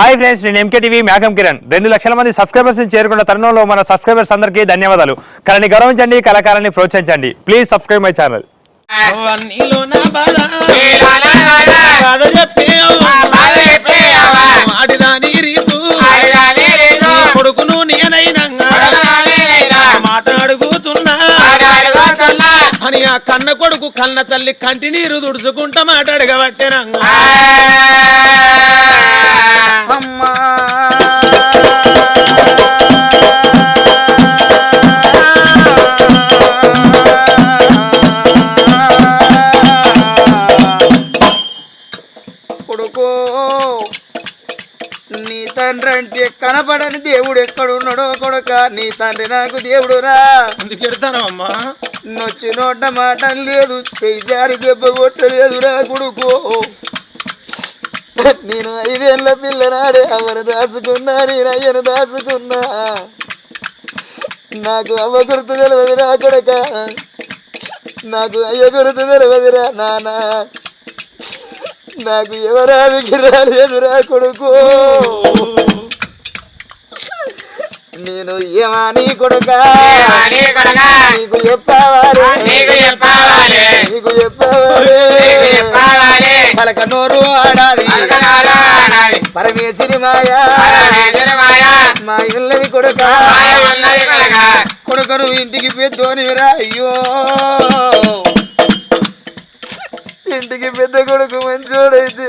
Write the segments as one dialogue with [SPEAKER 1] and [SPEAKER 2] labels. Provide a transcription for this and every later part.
[SPEAKER 1] Hi friends నేను MK TV మేఘం కిరణ్. రెండు లక్షల మంది సబ్స్క్రైబర్స్ చేరుకున్న తరుణంలో మన సబ్స్క్రైబర్స్ అందరికీ ధన్యవాదాలు. కళని గౌరవించండి కళాకారాన్ని ప్రోత్సహించండి. Please subscribe my channel.
[SPEAKER 2] కొడుకును నేనైనా. మాట అడుగుతున్నా అని ఆ కన్న కొడుకు కన్న తల్లి కంటి నీరు దుడుచుకుంటా మాట్లాడగబట్టేనా అమ్మా.
[SPEAKER 3] తండ్రి అంటే కనపడని దేవుడు ఎక్కడున్నాడో కొడుక నీ తండ్రి నాకు దేవుడురా.
[SPEAKER 2] అందుకు
[SPEAKER 3] నొచ్చి నోట మాట లేదు చేయి దెబ్బ కొట్టలేదురా కొడుకో. నేను ఐదేళ్ళ పిల్లనాడే అవరు దాచుకున్నా నేను అయ్యను దాచుకున్నా. నాకు అవ్వ గుర్తు తెలియదురా కొడుక. నాకు అయ్య గుర్తు తెలియదురా నానా నాకు ఎవరాదికి రాలేదురా కొడుకు? నేను ఏమాని కొడుక? నీకు చెప్పావాలి. నీకు చెప్పావాలి. పలక నోరు ఆడాలి. పరమేశ్వరి మాయా. మా ఇల్లది కొడుక. కొడుకను ఇంటికి పెద్దోనిరా అయ్యో. ఇంటికి పెద్ద కొడుకు మంచోడైతే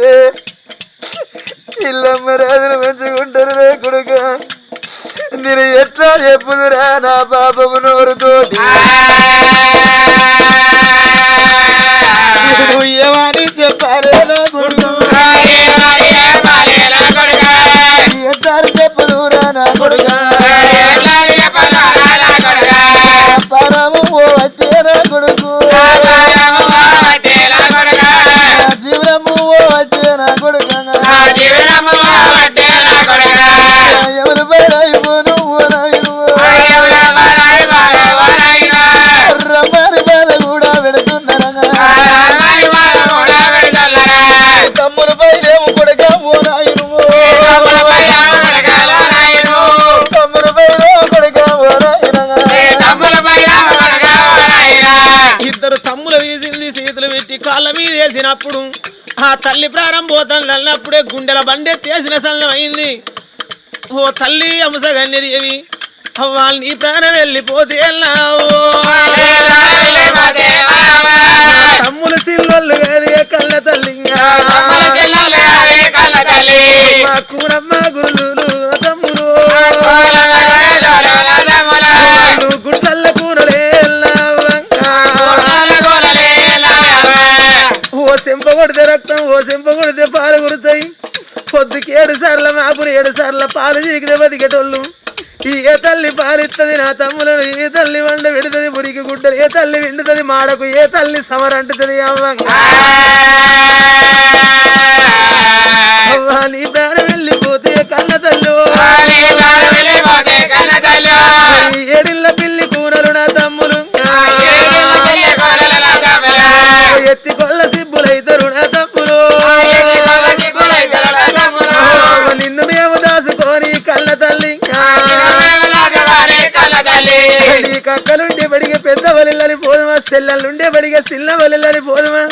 [SPEAKER 3] ఇల్లమ్మ రాజులు మంచిగుంటారు రే కొడుక. నేను ఎట్లా చెప్పుదురా నా పాపము నువ్వు ఏమని
[SPEAKER 2] మీద వేసినప్పుడు ఆ తల్లి ప్రాణం పోతుంది అన్నప్పుడే గుండెల బండెత్తేసిన సల్లం అయింది ఓ తల్లి అంశగన్యదేవి వాళ్ళు నీ ప్రాణం వెళ్ళిపోతే. తమ్ములు తిల్లొల్లు కాదే కళ్ళ తల్లిగా మా కూరమ్మ గురులు ఓ చెంప కొడితే రక్తం ఓ చెంప కొడితే పాలు కురుతాయి పొద్దుకి ఏడు సార్ల మాపులు ఏడు సార్ల పాలు చీకితే బతికేటోళ్ళు. ఈ ఏ తల్లి పాలిస్తుంది నా తమ్ములను ఏ తల్లి వండ పెడుతుంది మురికి గుడ్డలు ఏ తల్లి విండుతుంది మాడకు ఏ తల్లి సమరంటుతుంది అవ్వంగా అవ్వా. నీ ప్రాణం వెళ్ళిపోతే కన్న తల్లు ఈ ఏడిళ్ళ పిల్లి నా తమ్ములు. ఎత్తి కక్కలుండే బడిగే పెద్ద వలిల్లని పోదమా చెల్లెలుండే బడిగే చిన్న వలెల్లని పోదుమా?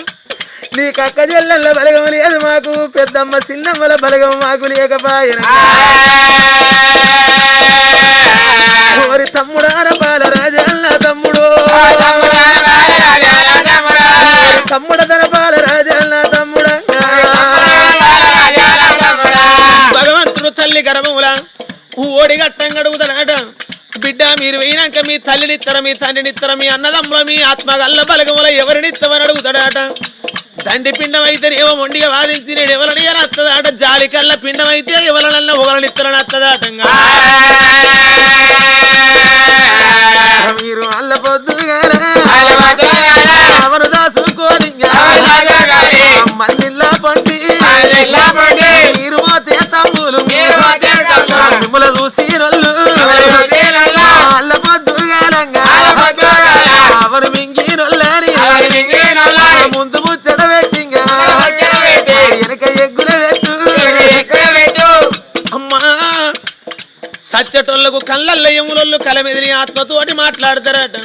[SPEAKER 2] నీ కక్క చెల్లెళ్ళ బలగం లేదు మాకు పెద్దమ్మ చిన్నమ్మల బలగం మాకు లేకపాయన ఓరి తమ్ముడార బాల రాజన్న తమ్ముడు. తమ్ముడ తన బాల రాజన్న తమ్ముడా. భగవంతుడు తల్లి గర్భములా ఓడి గట్టం బిడ్డ మీరు పోయినాక మీ తల్లినిత్తర మీ తండ్రినిత్తర మీ అన్నదమ్ముల మీ ఆత్మగల్ల బలగముల ఎవరినిత్తమని అడుగుతాడట తండ్రి పిండం అయితే ఏమో మొండిగా వాదించి నేను ఎవరిని వస్తుందట జాలి కల్ల పిండం అయితే ఎవరినల్ల ఒకరినిత్తరని వస్తుందటంగా సచ్చటోళ్ళకు కళ్ళల్ల ఎములొల్లు కలమెదిలి ఆత్మతోటి మాట్లాడతారట.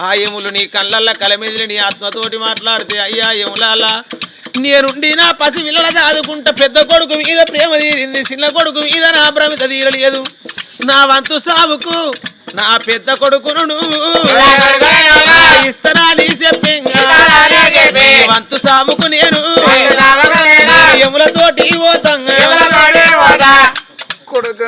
[SPEAKER 2] ఆ ఎములు నీ కళ్ళల్ల కలమెదిలి నీ ఆత్మతోటి మాట్లాడితే అయ్యా ఎములాల నేనుండి నా పసి పిల్లల దాదుకుంటా పెద్ద కొడుకు మీద ప్రేమ తీరింది చిన్న కొడుకు మీద నా భ్రమిత తీరలేదు. నా వంతు సాగుకు నా పెద్ద కొడుకును నువ్వు ఇస్తనా నీ చెప్పింగా? వంతు సాగుకు నేను ఎములతోటి పోతంగా
[SPEAKER 3] కొడుక.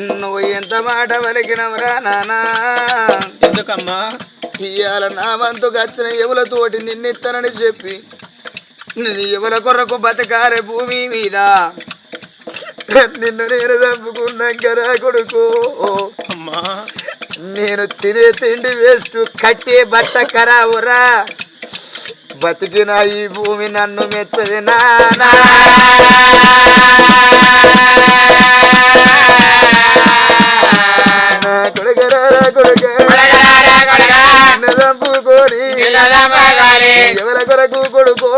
[SPEAKER 3] నువ్వు ఎంత మాట పలికినవరా నానా.
[SPEAKER 2] ఎందుకమ్మా?
[SPEAKER 3] ఇవాళ నా వంతుకు వచ్చిన ఎవలతోటి నిన్నిత్తనని చెప్పి నేను ఎవల కొరకు బతకాలే భూమి మీద? నిన్ను నేను చంపుకున్నాకరా కొడుకు.
[SPEAKER 2] అమ్మా.
[SPEAKER 3] నేను తినే తిండి వేస్ట్ కట్టే బట్ట కరావురా. బతికిన ఈ భూమి నన్ను మెచ్చది నానా నా. కొడుక చంపుకొని ఎవల కొరకు కొడుకు?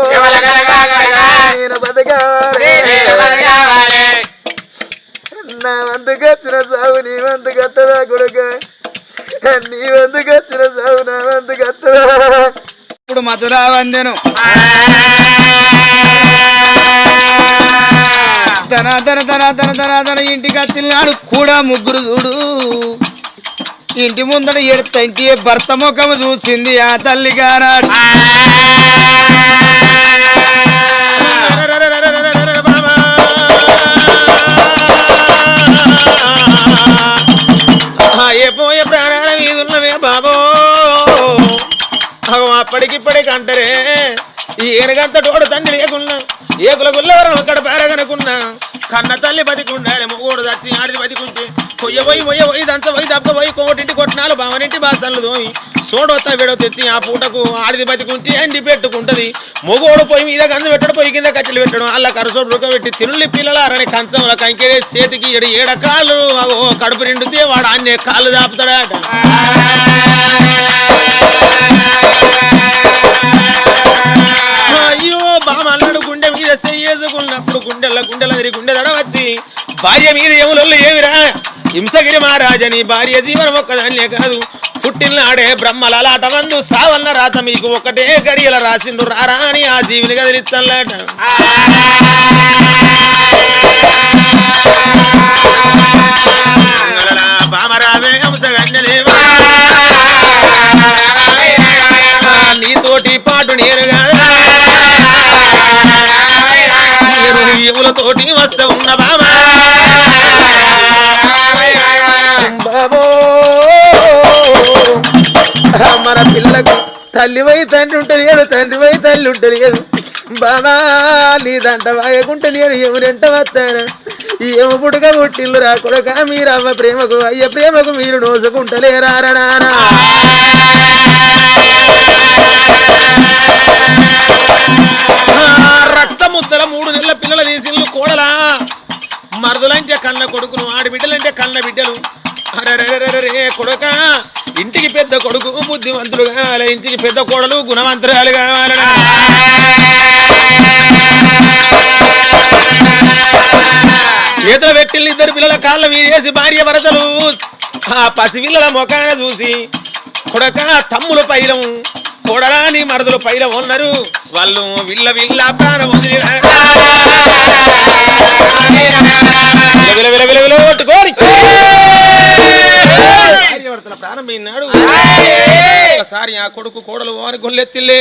[SPEAKER 3] నేను బతకాలి. నా వంతుకు వచ్చిన నీ వంతుకు అత్తరా కొడుక. నీ వంతుకు సావు నా వంతుకు అత్తరా. ఇప్పుడు మధురా వందెను. తన తన తన తన తన తన ఇంటికి వచ్చినాడు కూడా ముగ్గురు చూడు. ఇంటి ముందర ఎడతంటి భర్త ముఖం చూసింది ఆ తల్లి గానాడు.
[SPEAKER 2] ఏ పోయే ప్రాణాల మీద ఉన్నవే బాబో. అప్పటికిప్పటికి అంటారే. ఈ ఏనుగంత తోడు తండ్రి లేకున్నా ఏకుల గుల్లవరం అక్కడ పేరగనుకున్నా కన్న తల్లి బతికుండాలి మొగోడు దచ్చి ఆడిది బతికుంటే కొయ్య పోయి మొయ్య పోయి దంచ పోయి దెబ్బ పోయి కోటింటి కొట్టినాలు బావనింటి బాసన్లు దోయి సోడొత్త విడో తెచ్చి ఆ పూటకు ఆడిది బతికుంటే ఎండి పెట్టుకుంటది. మొగోడు పొయ్యి మీద గంజ పెట్టడం పొయ్యి కింద కట్టెలు పెట్టడం అల్ల కరసోడు ఉడకబెట్టి తిరుళ్ళి పిల్లలారని కంచంలో కంకెరే చేతికి ఎడు ఏడ కాళ్ళు కడుపు నిండితే వాడు అన్నే కాళ్ళు దాపుతాడట. చేసుకున్నప్పుడు గుండెల గుండెల తిరిగి గుండె దడ వచ్చి భార్య మీద ఏములలో ఏమిరా హింసగిరి మహారాజని భార్య జీవనం ఒక్కదాన్నే కాదు పుట్టిననాడే బ్రహ్మలాట మందు సావన్న రాత మీకు ఒకటే గడియల రాసిండు రారా అని ఆ జీవిని కదిలిచ్చల్లాట బామరావే హంసగండలేవా నీతోటి పాటు నేరుగా కాదా నేను ఉన్న బాబా. బాబో. మన పిల్లకు తల్లివై తండ్రి ఉంటుంది లేదు తండ్రివై తల్లి ఉంటుంది లేదు. బాబా నీదంట వాయకుంటే నేను ఎవరెంట వస్తాను? ఏమ పుట్టుక పుట్టిల్లు రా కొడక మీరు ప్రేమకు అయ్య ప్రేమకు మీరు నోసుకుంటలేరా తీసిల్లు మరుదులంటే మరదులంటే కన్న కొడుకును ఆడి బిడ్డలంటే కన్న బిడ్డలు. అరే కొడుక ఇంటికి పెద్ద కొడుకు బుద్ధివంతులు కావాలి. ఇంటికి పెద్ద కోడలు గుణవంతురాలు కావాలనా చేతులు పెట్టిల్లు ఇద్దరు పిల్లల కాళ్ళ వీరేసి భార్య వరసలు ఆ పసిపిల్లల ముఖాన చూసి కొడక తమ్ముల పైలం కొడరాని మరదలు పైలం ఉన్నారు వాళ్ళు విల్ల విల్ల ప్రాణం వదిలిరా. విల ఒకసారి ఆ కొడుకు కోడలు వారి గొల్లెత్తిల్లే.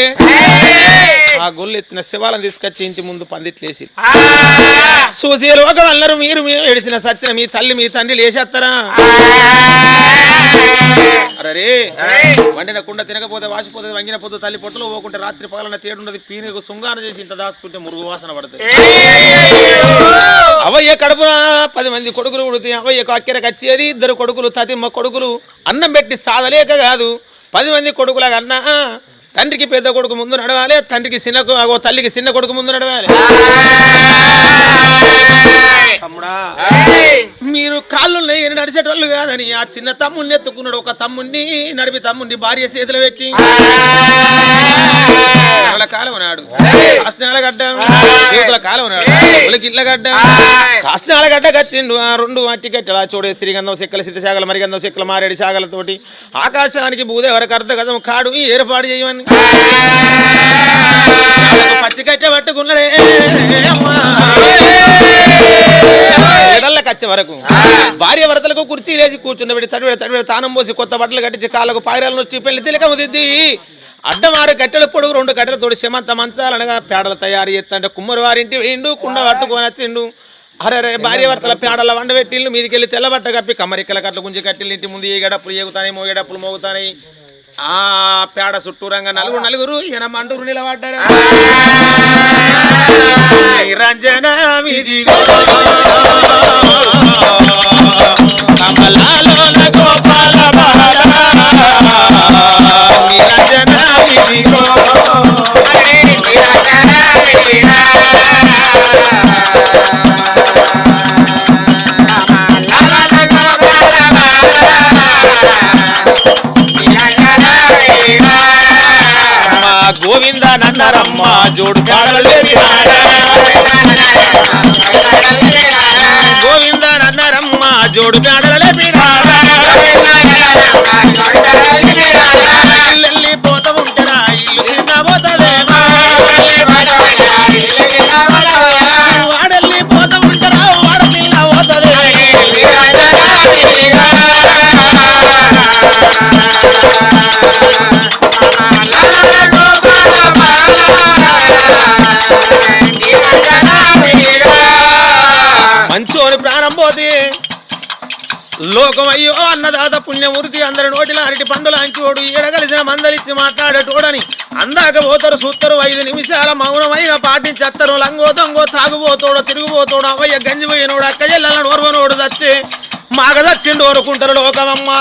[SPEAKER 2] ఆ గొల్లెత్తిన శివాలను తీసుకొచ్చి ఇంటి ముందు పందిట్లేసి చూసే లోకం అల్లరు మీరు ఏడిసిన సత్యన మీ తల్లి మీ తండ్రి లేచేస్తారా అరే వండిన కుండ తినకపోతే వాసిపోతుంది వంగిన పొద్దు తల్లి పొట్టులో పోకుంటే రాత్రి పగలన తేడున్నది పీనుకు శృంగారం చేసి ఇంత దాచుకుంటే మురుగు వాసన పడుతుంది అవయ్య కడుపున పది మంది కొడుకులు ఉడితే అవయ్యకు అక్కెర కచ్చేది ఇద్దరు కొడుకులు తతిమ్మ కొడుకులు అన్నం పెట్టి సాదలేక కాదు. పది మంది కొడుకుల కన్నా తండ్రికి పెద్ద కొడుకు ముందు నడవాలి తండ్రికి చిన్న తల్లికి చిన్న కొడుకు ముందు నడవాలి. తమ్ముడా. మీరు కాళ్ళు నేను నడిచేటోళ్ళు కాదని ఆ చిన్న తమ్ముడిని ఎత్తుకున్నాడు ఒక తమ్ముడిని నడిపి తమ్ముడిని భార్య చేతిలో పెట్టి. కాలం నాడు. గడ్డ యువతల కాలం ఒలికి ఇళ్ళ గడ్డ. కాకినాడ గడ్డ కట్టిండు ఆ రెండు మట్టి కట్టెల చూడే శ్రీగంధం సిక్కల సిద్ధశాగల మరిగంధం సిక్కల మారేడు శాగలతోటి ఆకాశానికి భూదేవరకు అర్ధ గజం కాడు ఏర్పాటు చేయమని. పచ్చి కట్టె పట్టుకున్నాడే. అమ్మా. వచ్చే వరకు. భార్య భర్తలకు కుర్చీ లేచి కూర్చుండబెట్టి తడివిడ తడివిడ తానం పోసి కొత్త బట్టలు కట్టించి కాళ్ళకు పాయరాలను వచ్చి పెళ్ళి తిలకము దిద్ది. అడ్డమారు కట్టెల పొడుగు రెండు కట్టెల తోడి సెమంత మంచాలనగా పేడలు తయారు చేస్తుంటే కుమ్మరి వారింటి వేయిండు కుండ పట్టుకొని వచ్చిండు. అరే భార్య భర్తల పేడల వండ పెట్టిల్లు మీదికి వెళ్ళి తెల్లబట్ట కప్పి కమ్మరిక్కల కట్ల గుంజి కట్టిల్లు ఇంటి ముందు ఏగడప్పులు ఏగుతాయి మోగేటప్పులు మోగుతాయి ఆ పేడ చుట్టూరంగా నలుగురు నలుగురు ఈయన మంటూరు నిలబడ్డారు. నిరంజన విధిగో గోపాల బాల నన్నరమ్మ జోడు కాడలేవి గోవింద నన్నరమ్మ జోడు కాడలేవి పోతే లోకం అయ్యో అన్నదాత పుణ్యమూర్తి అందరి నోటిలో అరటి పండుల అంచోడు ఎడగలిసిన మందలిచ్చి మాట్లాడేటోడని అందాక పోతారు సూత్తరు ఐదు నిమిషాల మౌనమైన పాటించేస్తారు లంగో దొంగో తాగుబోతోడో తిరుగుబోతోడు అవయ్య గంజిపోయినోడు అక్క చెల్లెల నోర్వనోడు దచ్చే మాగ దచ్చిండు ఓరుకుంటారు లోకమమ్మా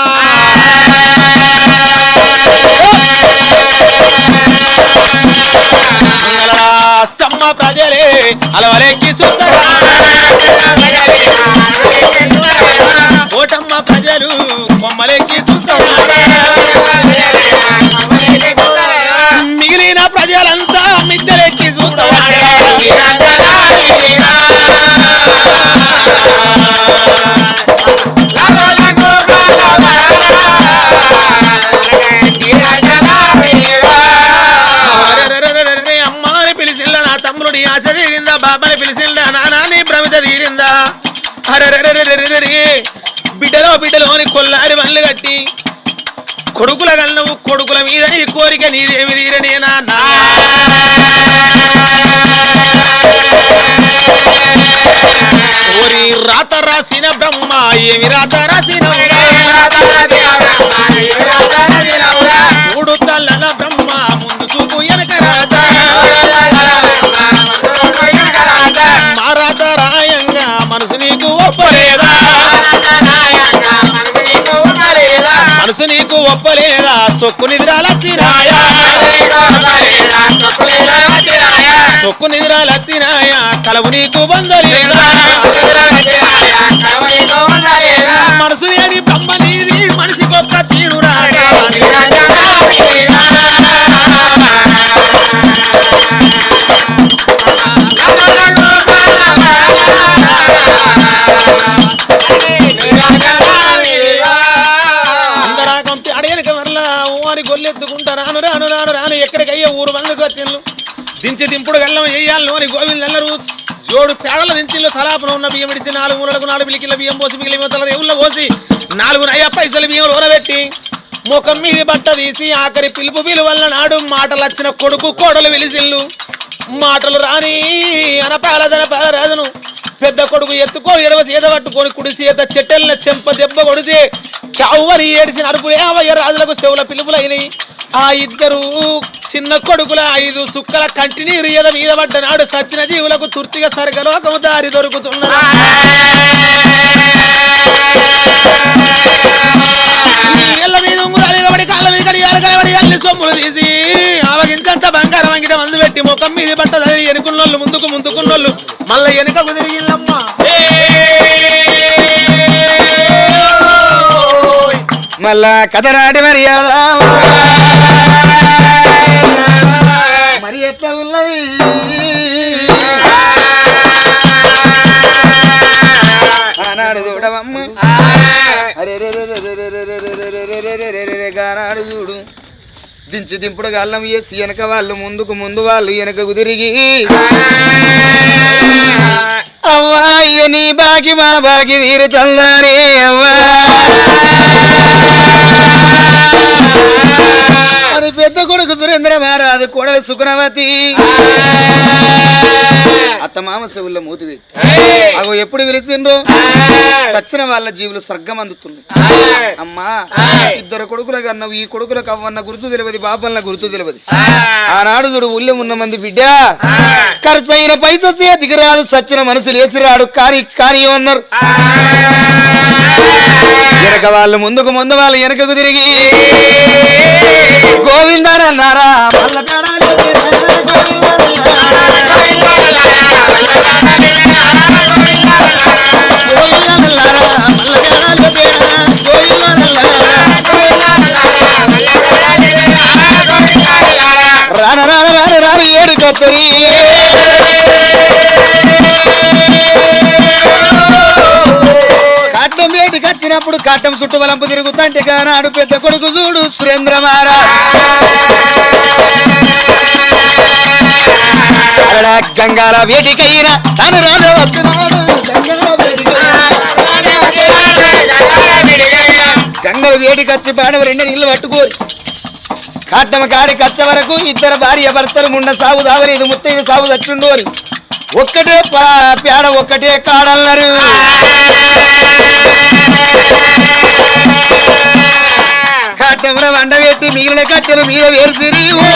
[SPEAKER 2] అస్తమ్మ ప్రజలే అలవలేకి సుత్తరా తీరిందా? అరెరెరెరెరెరెరె, బిడ్డలో బిడ్డలోని కొల్లారి వన్లు కట్టి కొడుకుల గల్లవు కొడుకుల మీద ఈ కోరిక నీదేమి తీరనేనా నాన్న. ఓరి రాత రాసిన బ్రహ్మ ఏమి రాత రాసిన మూడు తల్లల నీకు ఒప్పలేదా? తినాయా? నిద్రాలచ్చినాయా చొక్కు నిద్రాలచ్చినాయా కలవు నీకు బందలేదా ఎత్తుకుంటా రాను రాను రాను రాను. ఎక్కడికయ్యే ఊరు వందకు వచ్చిండ్లు. దించి దింపుడు గల్లం వేయాలి అని గోవిందల్లరు జోడు పేడల దించిల్లు తలాపన ఉన్న బియ్యం ఇడిచి నాలుగు మూలలకు నాలుగు బిలికిల బియ్యం పోసి మిగిలి మొత్తల రేవుల్లో పోసి నాలుగు నయ్య పైసలు బియ్యం ఊరబెట్టి ముఖం మీద బట్ట తీసి ఆఖరి పిలుపు పిలువల్ల నాడు మాటలు వచ్చిన కొడుకు కోడలు విలిసిల్లు. మాటలు రాని అనపాలదన పాలరాజును పెద్ద కొడుకు ఎత్తుకొని ఎడవ సీత పట్టుకొని కుడిసి చేత చెట్టెళ్ళ చెంప దెబ్బ కొడితే చావుని ఏడిసిన అరుపులే అవయ్య రాజులకు చెవుల పిలుపులైనవి. ఆ ఇద్దరు చిన్న కొడుకుల ఐదు సుక్కల కంటిని నీరు మీద పడ్డనాడు సచ్చిన జీవులకు తుర్తిగా సర్గలోకము దారి దొరుకుతున్నారు ఇళ్ళ మీద ఉంగురాలు ఎగబడి కాళ్ళ మీద కడియాలు కలబడి అల్లి సొమ్ములు తీసి ఆవగించంత బంగారం అంగిట మందు పెట్టి ముఖం మీద పట్టదని ఎనుకున్నోళ్ళు ముందుకు ముందుకున్నోళ్ళు. మళ్ళీ వెనుక తిరిగిల్లమ్మా
[SPEAKER 3] మళ్ళా కథరాడి మర్యాద మరి ఎట్లా ఉన్నది ఆనాడు చూడవమ్మ అరే గానాడు చూడు దించి దింపుడు గాలం వేసి వెనక వాళ్ళు ముందుకు ముందు వాళ్ళు వెనకకు తిరిగి అవ్వా ఇది నీ బాకి మా బాకి తీరు చల్లారే అవ్వా కొడుకు సురేంద్ర మహారాజు కోడలు సుఖనవతి అత్త మామ చెవుల్లో మూతి పెట్టి. అగో ఎప్పుడు పిలిచిండ్రు సచ్చిన వాళ్ళ జీవులు స్వర్గం అందుతుంది. అమ్మా ఇద్దరు కొడుకులకు అన్నవు ఈ కొడుకులకు అవ్వన్న గుర్తు తెలియదు బాపన్న గుర్తు తెలియదు. ఆనాడు చూడు ఊళ్ళో ఉన్న మంది బిడ్డ ఖర్చు అయిన పైసా చేతికి రాదు సచ్చిన మనసు లేచి రాడు కానీ కానీ అన్నారు వెనక వాళ్ళు ముందుకు ముందు వాళ్ళు వెనకకు తిరిగి గోవిందనన్నారా మల్ల పేరాలు రాన ఏడు కొత్తరి కట్టం వేటికి వచ్చినప్పుడు కట్టం తిరుగుతుంటే కానాడు పెద్ద కొడుకు చూడు సురేంద్రమారా మహారాజ్ గంగాల వేటికైనా తను రాను వస్తున్నాడు. గంగల వేడి వచ్చి బాడవ రెండు నీళ్ళు పట్టుకోరు కాటమ కాడి కచ్చ వరకు ఇద్దరు భార్య భర్తలు ముండ సాగు దావలేదు ముత్తైదు సాగు దచ్చుండోరు ఒక్కటే పా- పేడ ఒక్కటే కాడన్నారు కాటమున వండ పెట్టి మిగిలిన కట్టెలు మీద వేసిరి ఓ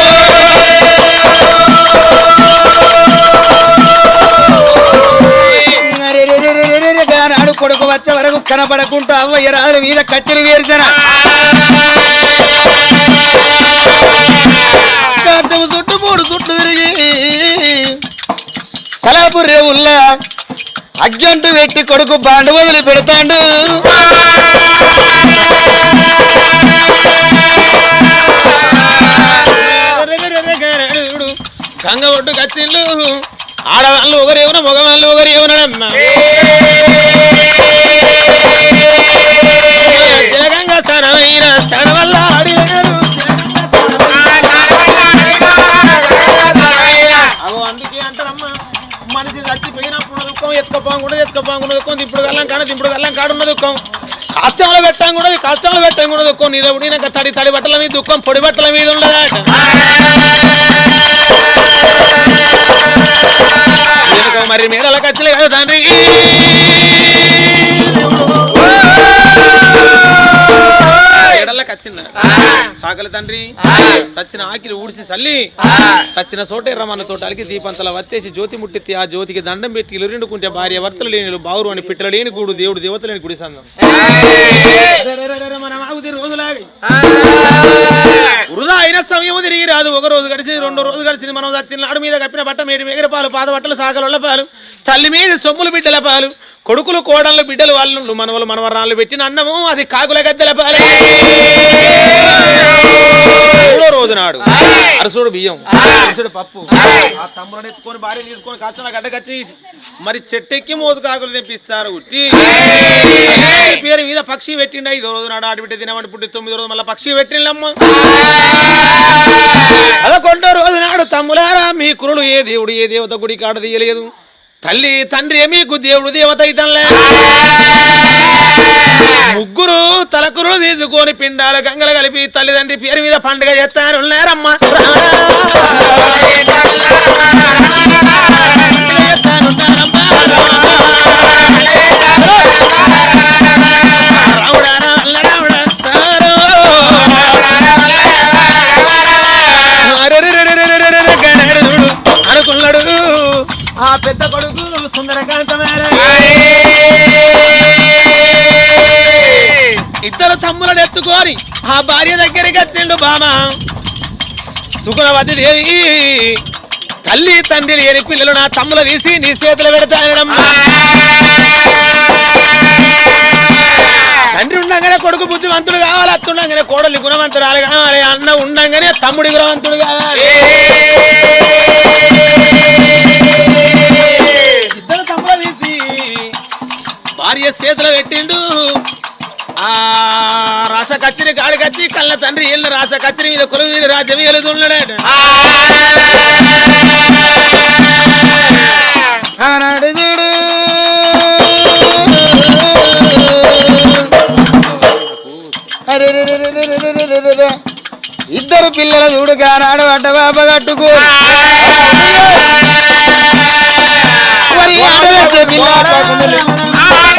[SPEAKER 3] వచ్చే వరకు కనపడకుండా అవ్వయ్య రాళ్ళ మీద కట్టెలు వేర్చన కట్టము చుట్టూ మూడు చుట్టూ తిరిగి కలాపు రేవుల్లా అగ్గంటు పెట్టి కొడుకు బాండు వదిలి పెడతాడు
[SPEAKER 2] గంగ ఒడ్డు కచ్చిళ్ళు ఆడవాళ్ళు ఒకరేవున మగవాళ్ళు ఒకరేవునమ్మా అందుకే అంటారమ్మా మనిషి చచ్చిపోయినప్పుడు దుఃఖం ఎత్తుకపోకుండా ఎత్తుకపోకుండా దుఃఖం ఇప్పుడు గల్లం కాడ ఇప్పుడు గల్లం కాడున్న దుఃఖం. కష్టంలో పెట్టం కూడా కష్టంలో పెట్టాం కూడా దుఃఖం. నీరు నీనక తడి తడి బట్టల మీద దుఃఖం పొడి బట్టల మీద ఉండదట మరి మరి అలా కచ్చలే కదా తండ్రి. సాకల తండ్రి. సచ్చిన ఆకిలి ఊడిసి చల్లి. సచ్చిన చోటే రమ్మన్న తోటాలకి దీపంతల వచ్చేసి జ్యోతి ముట్టిత్తి ఆ జ్యోతికి దండం పెట్టి ఇలురిండుకుంటే భార్య భర్తలు లేని బావురు అని పిట్టలు లేని కూడు దేవుడు దేవత లేని గుడి సందం వృధా అయిన సమయం తిరిగి రాదు. ఒక రోజు గడిచింది రెండో రోజు గడిచింది. మనం చచ్చిన నాడు మీద కప్పిన బట్ట మేడి మేగర పాలు పాద బట్టలు సాగల పాలు తల్లి మీద సొమ్ములు బిడ్డల పాలు కొడుకులు కోడళ్ళు బిడ్డలు వాళ్ళు మనవలు మనవరాళ్ళు పెట్టిన అన్నము అది కాకుల గద్దెల పాలు. నాడు. అరసుడు బియ్యం. అరసుడు పప్పు. ఆ తమ్ముడు ఎత్తుకొని భార్య తీసుకొని కాచిన గడ్డ కచ్చి మరి చెట్టెక్కి మోదు కాకులు తెప్పిస్తారు పేరు మీద పక్షి పెట్టిండు? ఐదో రోజు నాడు ఆడిబిడ్డ తినమని పుట్టి తొమ్మిది రోజు మళ్ళీ పక్షి పెట్టిండమ్మ. పదకొండో రోజు నాడు తమ్ములారా మీ కురుడు ఏ దేవుడు ఏ దేవత గుడి కాడ తీయలేదు? తల్లి తండ్రి మీకు దేవుడు దేవత అయితలే ముగ్గురు తలకురులు తీసుకొని పిండాలు గంగలు కలిపి తల్లిదండ్రి పేరు మీద పండుగ చేస్తారు. లేరమ్మా. అనుకున్నాడు ఆ పెద్ద తమ్ములను ఆ భార్య దగ్గరికి వచ్చిండు బామ. సుగుణవతి దేవి తల్లి తండ్రి లేని పిల్లలు నా తమ్ముల తీసి నీ చేతులు పెడతానమ్మా తండ్రి ఉండగానే కొడుకు బుద్ధివంతుడు కావాలి అత్తుండగానే కోడలి గుణవంతురాలు కావాలి అన్న ఉండగానే తమ్ముడి గుణవంతుడు కావాలి. ఇద్దరు తమ్ముడు తీసి భార్య చేతిలో పెట్టిండు. రాస కత్తిని కాడి కత్తి కళ్ళ తండ్రి ఏళ్ళ రాస కత్తిని మీద కొలువు రాజ్యం
[SPEAKER 3] ఏలుతున్నాడే ఇద్దరు పిల్లల చూడుగా నాడు అడ్డబాబ కట్టుకో. మరి ఆడవచ్చే